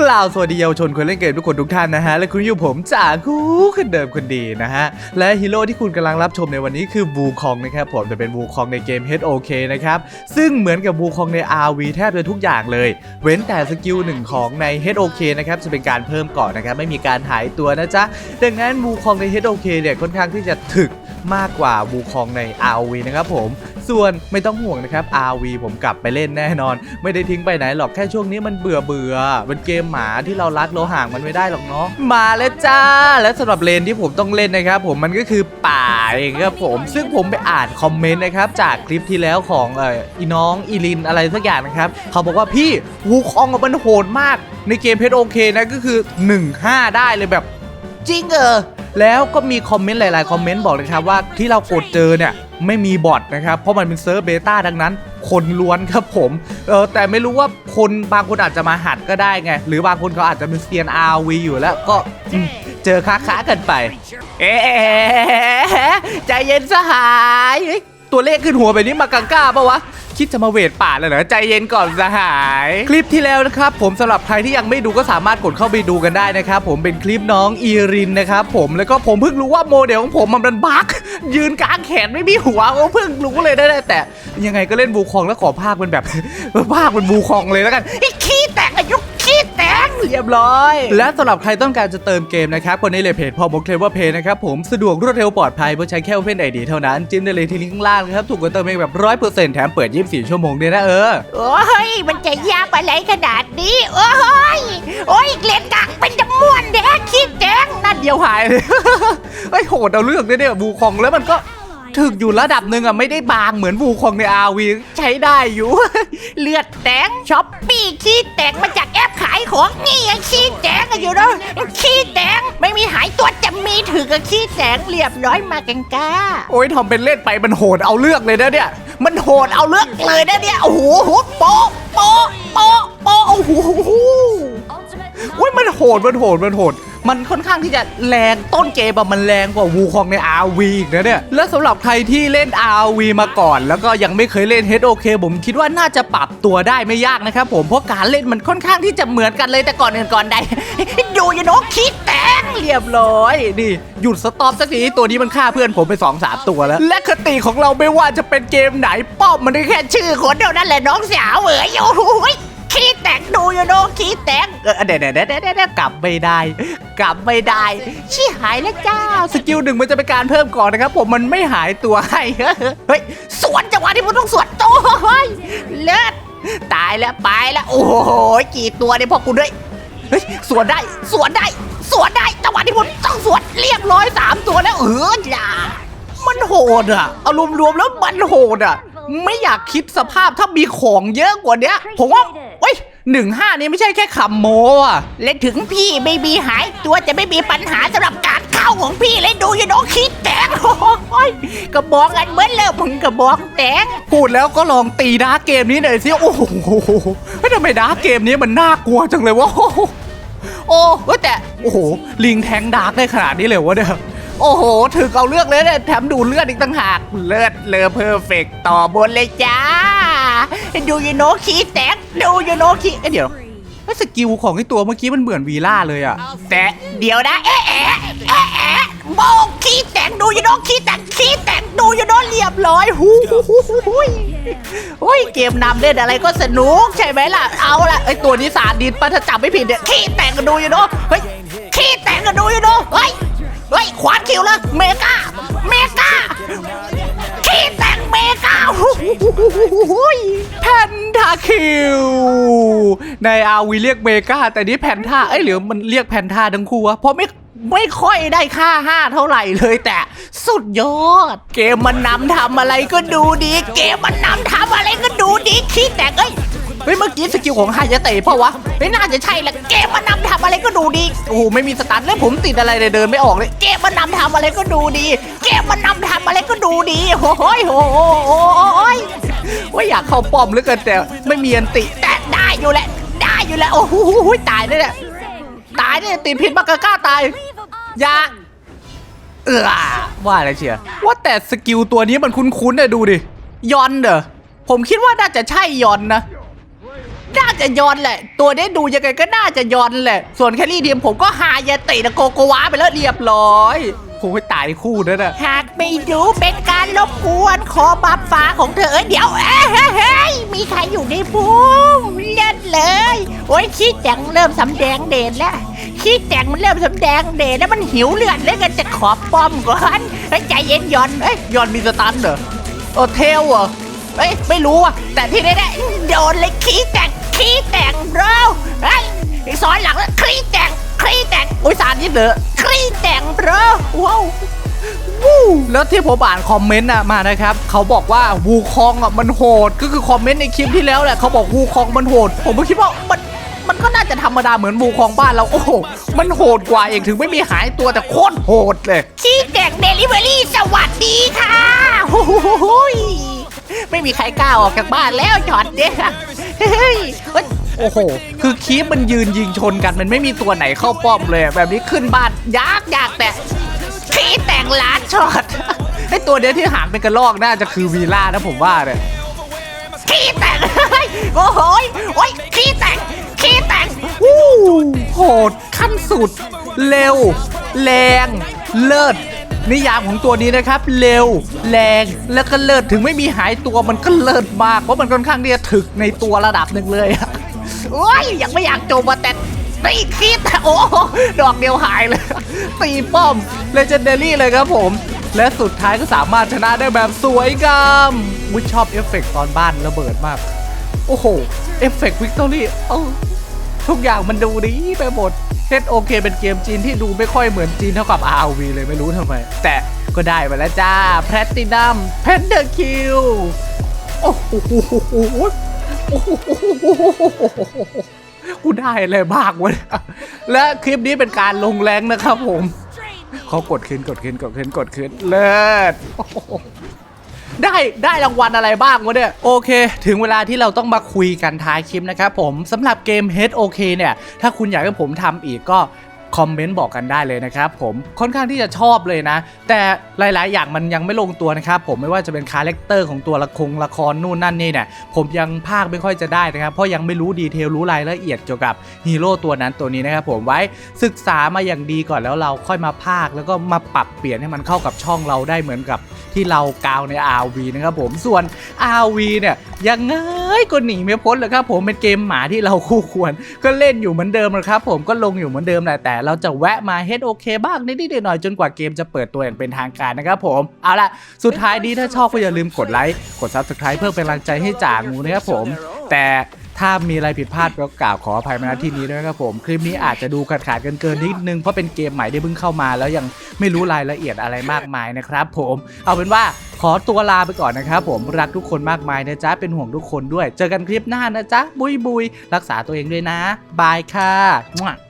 กล่าวสวัสดีเยาวชนคนเล่นเกมทุกคนทุกท่านนะฮะ และคุณอยู่ผมจากกูคนเดิมคนดีนะฮะ และฮีโร่ที่คุณกำลังรับชมในวันนี้คือวูคองนะครับผมจะเป็นวูคองในเกม HOK นะครับ ซึ่งเหมือนกับวูคองใน RV แทบจะทุกอย่างเลย เว้นแต่สกิลหนึ่งของใน HOK นะครับจะเป็นการเพิ่มเกาะนะครับไม่มีการหายตัวนะจ๊ะ ดังนั้นวูคองใน HOK เนี่ยค่อนข้างที่จะถึกมากกว่าวูคองใน RV นะครับผม ส่วนไม่ต้องห่วงนะครับ RV ผมกลับไปเล่นแน่นอน ไม่ได้ทิ้งไปไหนหรอกแค่ช่วงนี้มันเบื่อเบื่อเป็นเกมหมาที่เรารักเราห่างมันไม่ได้หรอกเนาะมาแล้วจ้า และสำหรับเลนที่ผมต้องเล่นนะครับ ผมมันก็คือป่าเองครับผม ซึ่งผมไปอ่านคอมเมนต์นะครับจากคลิปที่แล้วของเอ่ออีน้องอีลินอะไรสักอย่างนะครับเขาบอกว่าพี่วูคองมันโหดมาก ในเกมเพชรโอเคนะก็คือ 1-5 ได้เลยแบบจริงเออ แล้วก็มีคอมเมนต์หลาย ๆ คอมเมนต์บอกเลยครับว่าที่เรากดเจอเนี่ยไม่มีบอทนะครับ เพราะมันเป็นเซิร์ฟเบต้าดังนั้น คนล้วนครับผมเออแต่ไม่รู้ว่าคนบางคนอาจจะมาหัดก็ได้ไง หรือบางคนเขาอาจจะเป็นเซียน RV อยู่แล้วก็เจอค้าค้าๆกันไป เอ๊ะใจเย็นสหาย ตัวเลขขึ้นหัวแบบนี้มากังก้าปะวะ คิดจะมาเวทป่าเลยเหรอใจเย็นก่อนสหาย คลิปที่แล้วนะครับผมสำหรับใครที่ยังไม่ดูก็สามารถกดเข้าไปดูกันได้นะครับผมเป็นคลิปน้องอีรินนะครับผมแล้วก็ผมเพิ่งรู้ว่าโมเดลของผมมันเป็นบั๊กยืนกลางแขนไม่มีหัวก็เพิ่งรู้เลยได้แต่ ยังไงก็เล่นบูคองแล้วขอภาคเป็นแบบภาคเป็นบูคองเลยแล้วกันไอ้ เรียบร้อย และสำหรับใครต้องการจะเติมเกมนะครับคนนี้เลยเพจพอมกเคลว่าเพจนะครับผมสะดวกรวดเร็วปลอดภัยเพราะใช้แค่ Open ID เท่านั้นจิ้มได้เลยที่ลิงก์ข้างล่างนะครับถูกกว่าเติมเองแบบร้อยเปอร์เซ็นต์แถมเปิด 24 ชั่วโมงด้วยนะเออ โอ้ย มันจะยากอะไรขนาดนี้ โอ้ย โอ้ยเกลียดกักเป็นจม่วนแดกขี้แดงนัดเดียวหายเลยไอ้ยโหดเอาเรื่องเนี่ยเนี่ยบูคองแล้วมันก็ถึกอยู่ระดับหนึ่งอะ ไม่ได้บางเหมือนบูคองใน RV ใช้ได้อยู่ เลือดแดงช้อปปี้ขี้แดงมาจากแอป ขายของนี่ไงขี้แดงกันอยู่เนาะขี้แดงไม่มีหายตัวจะมีถือกับขี้แดงเรียบร้อยมากังกาโอ้ยทำเป็นเล่นไปมันโหดเอาเลือกเลยนะเนี่ย มันโหดเอาเลือกเลยนะเนี่ยโอ้โหโป๊ะโป๊ะโป๊ะโป๊ะโอ้โหโอ้ยมันโหดมันโหดมันโหด มันค่อนข้างที่จะแรงต้นเกมมันแรงกว่าวูคองใน RV อีกนะเนี่ยแล้วสำหรับใครที่เล่น RV มาก่อน แล้วก็ยังไม่เคยเล่น HOK ผมคิดว่าน่าจะปรับตัวได้ไม่ยากนะครับผมเพราะการเล่นมันค่อนข้างที่จะเหมือนกันเลยแต่ก่อนอื่นก่อนใดดูยู่เนาะขี้แดงเรียบร้อยนี่หยุดสต็อปสักทีตัวนี้มันฆ่าเพื่อนผมไป2อสามตัวแล้ว และคติของเราไม่ว่าจะเป็นเกมไหนป้อมมันได้แค่ชื่อคนเดียวนั่นแหละน้องสาวเอ๋ยโอ้โหขี้ แตกดูอยู่เนาะขี้แตกเออเดี๋ยวเดี๋ยวเดี๋ยวเดี๋ยวเดี๋ยวกลับไม่ได้ กลับไม่ได้ ชี้หายแล้วจ้า สกิลหนึ่งมันจะเป็นการเพิ่มก่อนนะครับ ผมมันไม่หายตัวให้เฮ้ยสวนจังหวะที่ผมต้องสวนโต้ยเลิศตายแล้วไปแล้วโอ้โหกี่ตัวเนี่ยพอกูด้วยเฮ้ยสวนได้สวนได้สวนได้จังหวะที่ผมต้องสวนเรียบร้อยสามตัวแล้วเอออย่ามันโหดอะเอารวมๆแล้วมันโหดอะ ไม่อยากคิดสภาพถ้ามีของเยอะกว่าเนี้ยผมว่า หนึ่งห้านี่ไม่ใช่แค่คำโมอะ และถึงพี่ไม่มีหายตัวจะไม่มีปัญหาสำหรับการเข้าของพี่เลยดูอยู่เน้องขี้แตกโอ้ยกระบอกกันเหมือนเลิกมึงกระบอกแตกพูดแล้วก็ลองตีดาร์กเกมนี้หน่อยสิโอ้โหเฮ้ยทำไมดาร์กเกมนี้มันน่ากลัวจังเลยวะโอ้โหโอ้เฮ้ยแต่โอ้โหลิงแทงดาร์กได้ขนาดนี้เลยวะเนี่ยโอ้โห ถึกเอาเลือกเลยเนี่ยแถมดูดเลือดอีกต่างหาก เลือดเลอเพอร์เฟกต่อบนเลยจ้า ดูอยู่เน้องขี้แตกดูอยู่เน้องขี้เอ้ยเดี๋ยวไอ้สกิลของไอ้ตัวเมื่อกี้มันเหมือนวีล่าเลยอะแต่เดี๋ยวนะเอ๊ะเอ๊ะเอ๊ะเอ๊ะโบกขี้แตกดูอยู่เน้องขี้แตกขี้แตกดูอยู่เน้องเรียบร้อยหูหูหูหูหูยโอ้ยเกมนำเล่นอะไรก็สนุกใช่ไหมล่ะเอาละไอ้ตัวนี้สาดินปะถ้าจับไม่ผิดเนี่ยขี้แตกกันดูอยู่เนาะเฮ้ยขี้แตกกันดูอยู่เนาะเฮ้ยเฮ้ยขวานคิวเลยเมกาเมกาขี้แตกเมกาหูหูหูหูหูหูยแพนทาคิว ในอาวีเรียกเมกาแต่นี่แพนท่าเอ้ยหรือมันเรียกแพนท่าทั้งคู่วะเพราะไม่ไม่ค่อยได้ค่าห้าเท่าไหร่เลยแต่สุดยอด เกมมันนำทำอะไรก็ดูดี เกมมันนำทำอะไรก็ดูดีคิดแต่เอ้ย เฮ้ยเมื่อกี้สกิลของไฮยะเตะเพราะวะไม่น่าจะใช่ละเกมมันนำทำอะไรก็ดูดีโอ้โหไม่มีสตาร์ทแล้วผมติดอะไรเลยเดินไม่ออกเลยเกมมันนำทำอะไรก็ดูดี เกมมันนำทำอะไรก็ดูดีโอ้ยโอ้ยว่าอยากเข้าป้อมเหลือเกินแต่ไม่มีอันติแต่ได้อยู่แหละได้อยู่แหละโอ้โหตายเลยเนี่ยตายเนี่ยติดพิษมากกล้าตายอยาเออว่าอะไรเชียร์ว่าแต่สกิลตัวนี้มันคุ้นๆเนี่ยดูดิยอนเด้อผมคิดว่าน่าจะใช่ยอนนะ น่าจะยอนแหละ ตัวนี้ดูยังไงก็น่าจะยอนแหละ ส่วนแคลรี่เดียมผมก็หายาตินะโกโกวาไปแล้วเรียบร้อยโอ้ยตายคู่นั่นน่ะหากไม่รู้เป็นการรบกวนขอบัฟฟ้าของเธอเอ้ยเดี๋ยวเอ้ยเฮ้ยเฮ้ยมีใครอยู่ในภูมิเล่นเลย โอ้ยขี้แต่งเริ่มสำแดงเด่นแล้วขี้แต่งมันเริ่มสำแดงเด่นแล้วมันหิวเลือดแล้วกันจะขอป้อมก่อนเฮ้ยใจเย็นยอนเอ้ยยอนมีสตันเหรอโอเทลเหรอเอ้ยไม่รู้อะแต่ที่แน่ๆโดนเลยขี้แต่ง ขี้แต่งเราเฮ้ยอีกซ้อนหลังแล้วขี้แต่งขี้แต่งโอ้ยสารนี่เหรอขี้แต่งเราว้าววู้แล้วที่ผมอ่านคอมเมนต์อะมานะครับเขาบอกว่าวูคองอะมันโหด ก็คือคอมเมนต์ในคลิปที่แล้วแหละเขาบอกวูคองมันโหด ผมก็คิดว่ามันมันก็น่าจะธรรมดาเหมือนวูคองบ้านเราโอ้โหมันโหดกว่าเองถึงไม่มีหายตัวแต่โคตรโหดเลยขี้แต่งเดลิเวอรี่สวัสดีค่ะโอ้โหยไม่มีใครกล้าออกจากบ้านแล้วจอดเนี่ยเฮ้ยเฮ้ยโอ้โห คือคีปมันยืนยิงชนกัน มันไม่มีตัวไหนเข้าป้อมเลยอะแบบนี้ขึ้นบ้านยากยากแต่ขี้แต่งล้านช็อตไอตัวเนี้ยที่หางเป็นกระรอกน่าจะคือวีล่านะผมว่าเนี่ยขี้แต่งเฮ้ยโอ้โหยโอ้ยขี้แต่งขี้แต่งวู้โหดขั้นสุด เร็ว แรง เลิศ นิยามของตัวนี้นะครับ เร็ว แรง แล้วก็เลิศถึงไม่มีหายตัวมันก็เลิศมากเพราะมันค่อนข้างที่จะถึกในตัวระดับหนึ่งเลยอะโอ้ยยังไม่อยากจบมาแต่ตีขี้แต่โอ้ดอกเดียวหายเลยตีป้อมเลเจนเดอรี่เลยครับผม และสุดท้ายก็สามารถชนะได้แบบสวยงามวิชอบเอฟเฟกต์ตอนบ้านระเบิดมาก โอ้โห เอฟเฟกต์วิกตอรี่ทุกอย่างมันดูดีไปหมด เฮดโอเคเป็นเกมจีนที่ดูไม่ค่อยเหมือนจีนเท่ากับ RV เลยไม่รู้ทำไม แต่ก็ได้มาแล้วจ้าแพลตินัมเพนเดอร์คิวโอ้โหกูได้อะไรบ้างวะเนี่ยและคลิปนี้เป็นการลงแรงนะครับผมเขากดขึ้นกดขึ้นกดขึ้นกดขึ้นเลิศโอ้โห ได้ได้รางวัลอะไรบ้างวะเนี่ยโอเค ถึงเวลาที่เราต้องมาคุยกันท้ายคลิปนะครับผมสำหรับเกม Head OK เนี่ย ถ้าคุณอยากให้ผมทำอีกก็ คอมเมนต์บอกกันได้เลยนะครับผมค่อนข้างที่จะชอบเลยนะ แต่หลาย ๆ อย่างมันยังไม่ลงตัวนะครับผมไม่ว่าจะเป็นคาแรคเตอร์ของตัวละครละครนู่นนั่นนี่เนี่ยผมยังภาคไม่ค่อยจะได้นะครับเพราะยังไม่รู้ดีเทลรู้รายละเอียดเกี่ยวกับฮีโร่ตัวนั้นตัวนี้นะครับผมไว้ศึกษามาอย่างดีก่อนแล้วเราค่อยมาภาคแล้วก็มาปรับเปลี่ยนให้มันเข้ากับช่องเราได้เหมือนกับที่เรากาวใน RV นะครับผมส่วน RV เนี่ยยังไง้ยก็หนีไม่พ้นเลยครับผมเป็นเกมหมาที่เราคู่ควร ก็เล่นอยู่เหมือนเดิมนะครับผมก็ลงอยู่เหมือนเดิมแหละแต่เราจะแวะมาเฮดโอเคบ้างนิดๆหน่อยๆจนกว่าเกมจะเปิดตัวอย่างเป็นทางการนะครับผมเอาล่ะสุดท้ายนี้ถ้าชอบก็อย่าลืมกดไลค์กดซับสไคร b e เพื่อเป็นกำลังใจให้จ่างูนะครับผมแต่ ถ้ามีอะไรผิดพลาดก็กล่าวขออภัยมาณที่นี้ด้วยครับผม คลิปนี้อาจจะดูขาดขาดเกินๆนิดนึง เพราะเป็นเกมใหม่ที่เพิ่งเข้ามา แล้วยังไม่รู้รายละเอียดอะไรมากมายนะครับผม เอาเป็นว่าขอตัวลาไปก่อนนะครับผม รักทุกคนมากมายนะจ๊ะ เป็นห่วงทุกคนด้วย เจอกันคลิปหน้านะจ๊ะ บุยบุยรักษาตัวเองด้วยนะ บายค่ะ